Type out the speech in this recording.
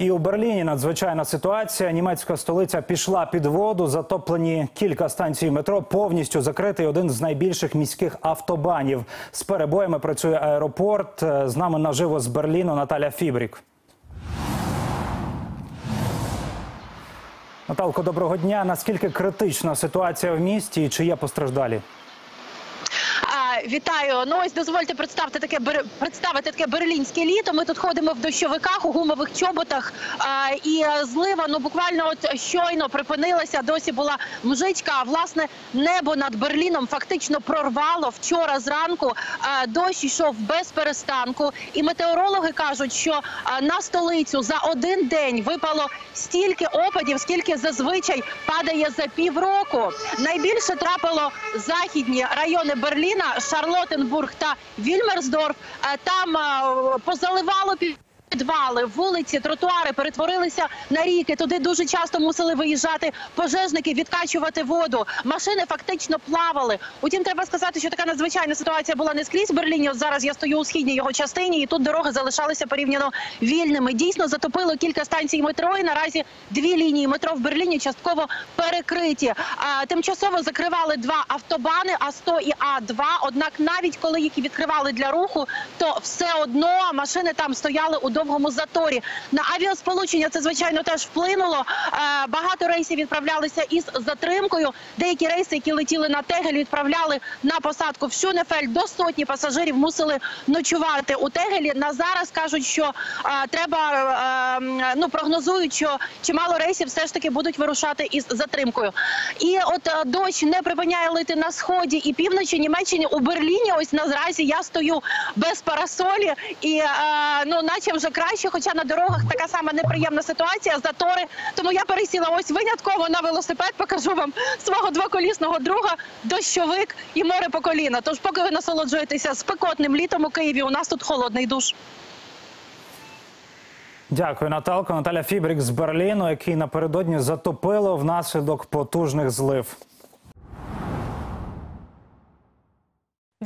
І у Берліні надзвичайна ситуація. Німецька столиця пішла під воду. Затоплені кілька станцій метро. Повністю закритий один з найбільших міських автобанів. З перебоями працює аеропорт. Е, З нами наживо з Берліну Наталя Фібрік. Наталко, доброго дня. Наскільки критична ситуація в місті і чи є постраждалі? Вітаю. Ну ось дозвольте представити таке представити таке берлінське літо. Ми тут ходимо в дощовиках у гумових чоботах. І злива ну буквально от щойно припинилася. Досі була мжичка. А власне небо над Берліном фактично прорвало вчора зранку. Дощ йшов без перестанку. І метеорологи кажуть, що на столицю за один день випало стільки опадів, скільки зазвичай падає за півроку. Найбільше трапило західні райони Берліна, Шарлотенбург та Вільмерсдорф. Е, Там е, позаливало пів- Підвали, вулиці, тротуари перетворилися на ріки. Туди дуже часто мусили виїжджати пожежники, відкачувати воду. Машини фактично плавали. Утім, треба сказати, що така надзвичайна ситуація була не скрізь в Берліні. От зараз я стою у східній його частині, і тут дороги залишалися порівняно вільними. Дійсно затопило кілька станцій метро. І наразі дві лінії метро в Берліні частково перекриті. А, тимчасово закривали два автобани А100 і А2. Однак, навіть коли їх відкривали для руху, то все одно машини там стояли у довгому заторі. На авіасполучення це звичайно теж вплинуло. Е, Багато рейсів відправлялися із затримкою. Деякі рейси, які летіли на Тегель, відправляли на посадку в Шунефель. До сотні пасажирів мусили ночувати у Тегелі. На зараз кажуть, що е, треба е, ну прогнозують, що чимало рейсів все ж таки будуть вирушати із затримкою. І от е, дощ не припиняє лити на сході і півночі Німеччини у Берліні. Ось наразі я стою без парасолі, і ну, наче вже краще, хоча на дорогах така сама неприємна ситуація, затори. Тому я пересіла ось винятково на велосипед. Покажу вам свого двоколісного друга, дощовик і море по коліна. Тож, поки ви насолоджуєтеся спекотним літом у Києві, у нас тут холодний душ. Дякую, Наталко. Наталя Фібрік з Берліну, який напередодні затопило внаслідок потужних злив.